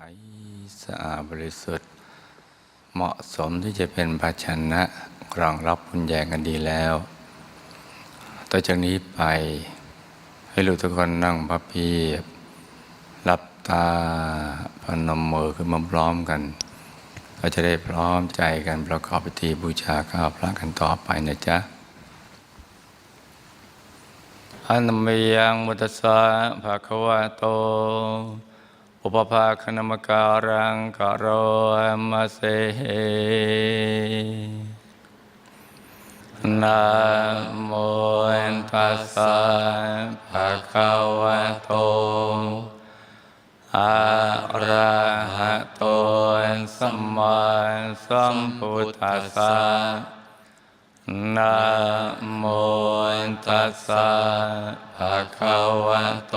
ใสะอาดบริสุทธิ์ เหมาะสมที่จะเป็นภาชนะรองรับบุญแยงกันดีแล้ว ต่อจากนี้ไปให้ลูกทุกคนนั่งพับเพียบหลับตาพนมมือขึ้นมาพร้อมกัน เราจะได้พร้อมใจกันประกอบพิธีบูชาข้าวพระกันต่อไปนะจ๊ะอันมยังมุตสะภะคะวะโต อุปภาคณมการังกโรมะเสนะโมตัสสะภะคะวะโตอะระหะโตสัมมาสัมพุทธัสสะนะโมตัสสะภะคะวะโต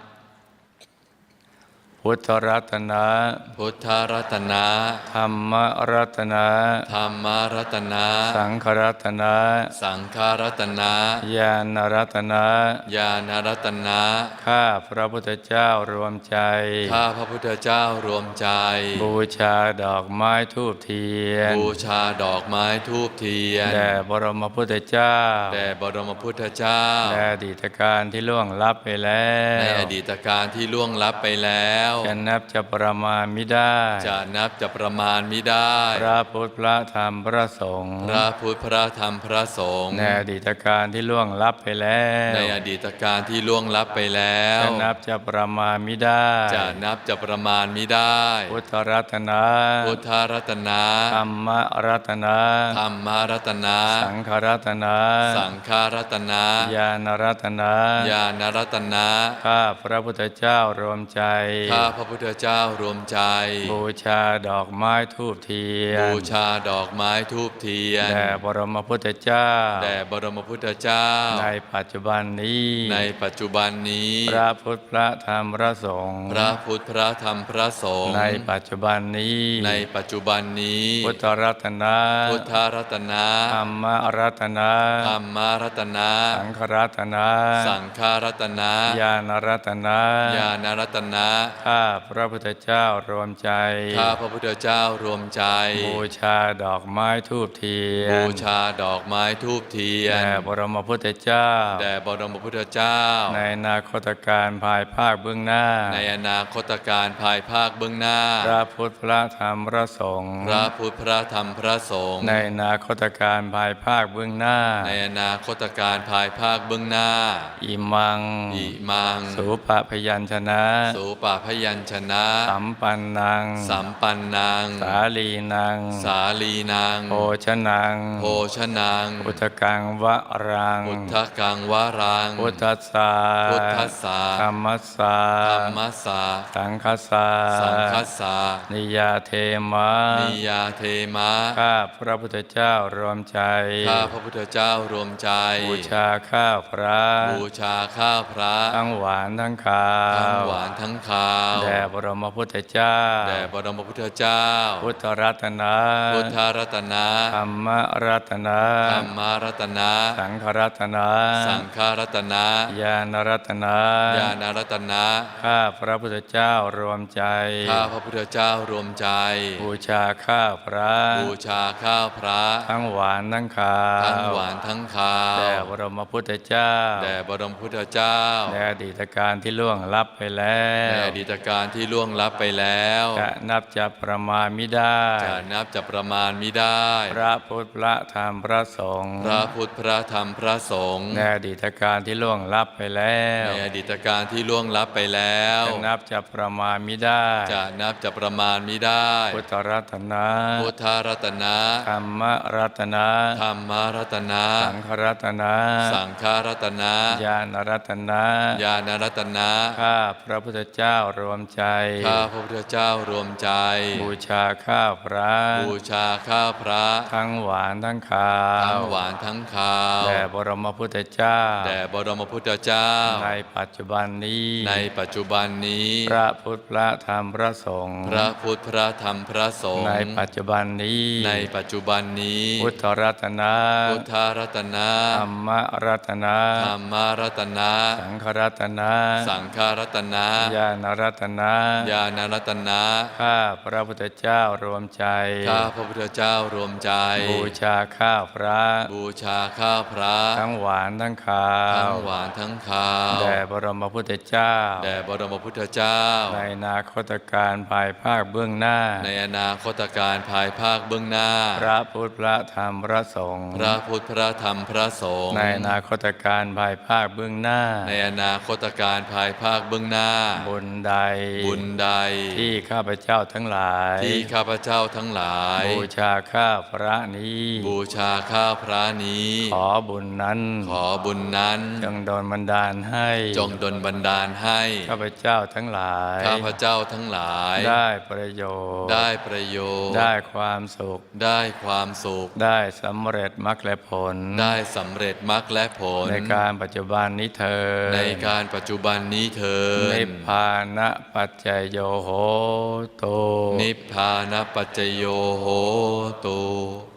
พุทธรัตนะ พุทธรัตนะ ธรรมรัตนะ ธรรมรัตนะ สังขรัตนะ สังฆรัตนะญาณรัตนะญาณรัตนะ ข้าพระพุทธเจ้ารวมใจ ข้าพระพุทธเจ้ารวมใจ บูชาดอกไม้ทูบเทียน บูชาดอกไม้ทูบเทียน แด่บรมพุทธเจ้า แด่บรมพุทธเจ้า แด่อดีตการที่ล่วงลับไปแล้ว ในอดีตการที่ล่วงลับไปแล้วจะนับจะประมาณไม่ได้ จะนับจะประมาณมิได้ พระพุทธพระธรรมพระสงฆ์พระพุทธพระธรรมพระสงฆ์ในอดีตการที่ล่วงลับไปแล้ว ในอดีตการที่ล่วงลับไปแล้ว จะนับจะประมาณไม่ได้ จะนับจะประมาณมิได้ พุทธรัตนะพุทธรัตนะธรรมรัตนะธรรมรัตนะ สังขรัตนะสังฆรัตนะญาณรัตนะญาณรัตนะข้าพระพุทธเจ้ารวมใจข้าพระพุทธเจ้ารวมใจ บูชาดอกไม้ทูบเทียน บูชาดอกไม้ทูบเทียน แด่บรมพุทธเจ้า แด่บรมพุทธเจ้า ในปัจจุบันนี้ ในปัจจุบันนี้ พระพุทธพระธรรมพระสงฆ์ พระพุทธพระธรรมพระสงฆ์ ในปัจจุบันนี้ ในปัจจุบันนี้ พุทธรัตนะ พุทธรัตนะ ธรรมรัตนะ ธรรมรัตนะ สังขรัตนะ สังฆรัตนะ ญาณรัตนะ ญาณรัตนะข้าพระพุทธเจ้ารวมใจ ข้าพระพุทธเจ้ารวมใจ บูชาดอกไม้ทูบเทียน บูชาดอกไม้ทูบเทียน แด่บรมพุทธเจ้า แด่บรมพุทธเจ้า ในอนาคตการภายภาคเบื้องหน้า ในอนาคตการภายภาคเบื้องหน้า พระพุทธพระธรรมพระสงฆ์ พระพุทธพระธรรมพระสงฆ์ ในอนาคตการภายภาคเบื้องหน้า ในอนาคตการภายภาคเบื้องหน้า อิมัง อิมัง สุปะพยัญชนะสูปาพยัญชนะ สัมปันนังสัมปันนังสาลีนังสาลีนังโภชนังโภชนังพุทธกังวะรังพุทธกังวารังพุทธสสาพุทธัสสะธรรมสสาธรรมสสะสังคสาสังคัสสะนิยาเทมะนิยาเทมะข้าพระพุทธเจ้ารวมใจข้าพระพุทธเจ้ารวมใจบูชาข้าวพระบูชาข้าวพระทั้งหวานทั้งขาวทั้งหวานทั้งคาวแด่บรมพุทธเจ้า แด่บรมพุทธเจ้า พุทธรัตนะ พุทธรัตนะ ธรรมรัตนะ ธรรมรัตนะ สังขรัตนะ สังฆรัตนะ ญาณรัตนะ ญาณรัตนะ ข้าพระพุทธเจ้ารวมใจ ข้าพระพุทธเจ้ารวมใจ บูชาข้าวพระ บูชาข้าวพระ ทั้งหวานทั้งขาว ทั้งหวานทั้งคาว แด่บรมพุทธเจ้า แด่บรมพุทธเจ้าในอดีตการที่ล่วงลับไปแล้ในวอดีตการที่ล่วงลับไปแล้วจะนับจะประมาณไม่ได้จะนับจะประมาณมิได้ พระพุทธพระธรรมพระสงฆ์พระพุทธพระธรรมพระสงฆ์ในอดีตการที่ล่วงลับไปแล้วในอดีตการที่ล่วงลับไปแล้วจะนับจะประมาณไม่ได้จะนับจะประมาณมิได้ พุทธรัตนะพุทธรัตนะธรรมรัตนะธรรมรัตนะสังขรัตนะสังฆรัตนะญาณรัตนะญาณรัตนะข้าพระพุทธเจ้ารวมวมใจ ข้าพระพุทธเจ้ารวมใจ บูชาข้าวพระ บูชาข้าวพระ ทั้งหวานทั้งคาวทั้งหวานทั้งคาวแด่บรมพุทธเจ้าแด่บรมพุทธเจ้า ในปัจจุบันนี้ ในปัจจุบันนี้ พระพุทธพระธรรมพระสงฆ์พระพุทธพระธรรมพระสงฆ์ในปัจจุบันนี้ ในปัจจุบันนี้ พุทธรัตนะพุทธรัตนะธรรมรัตนะธรรมรัตนะ สังฆรัตนะ สังฆรัตนะญาณรัตนะญาณรัตนะข้าพระพุทธเจ้ารวมใจข้าพระพุทธเจ้ารวมใจ บูชาข้าวพระ บูชาข้าวพระ ทั้งหวานทั้งคาทั้วงหวานทั้งคาวแด่บรมพุทธเจ้าแด่บรมพุทธเจ้า ในอนาคตการภายภาคเบื้องหน้า ในอนาคตการภายภาคเบื้องหน้า พระพุทธพระธรรมพระสงฆ์พระพุทธพระธรรมพระสงฆ์ในอนาคตการภายภาคเบื้องหน้า ในอนาคตการภายภาคเบื้องหน้า บุญใดบุญใด ที่ข้าพเจ้าทั้งหลาย ที่ข้าพเจ้าทั้งหลาย บูชาข้าวพระนี้ บูชาข้าวพระนี้ ขอบุญนั้น ขอบุญนั้น จงโดนบันดาลให้ จงดลบันดาลให้ ข้าพเจ้าทั้งหลาย ข้าพเจ้าทั้งหลาย ได้ประโยชน์ ได้ประโยชน์ ได้ความสุข ได้ความสุข ได้สำเร็จมรรคและผล ได้สำเร็จมรรคและผล ในการปัจจุบันนี้เธอญในการปัจจุบันนี้เถินิดพพานะปัจจโยโหตุนิพพานปัจจโยโหตุ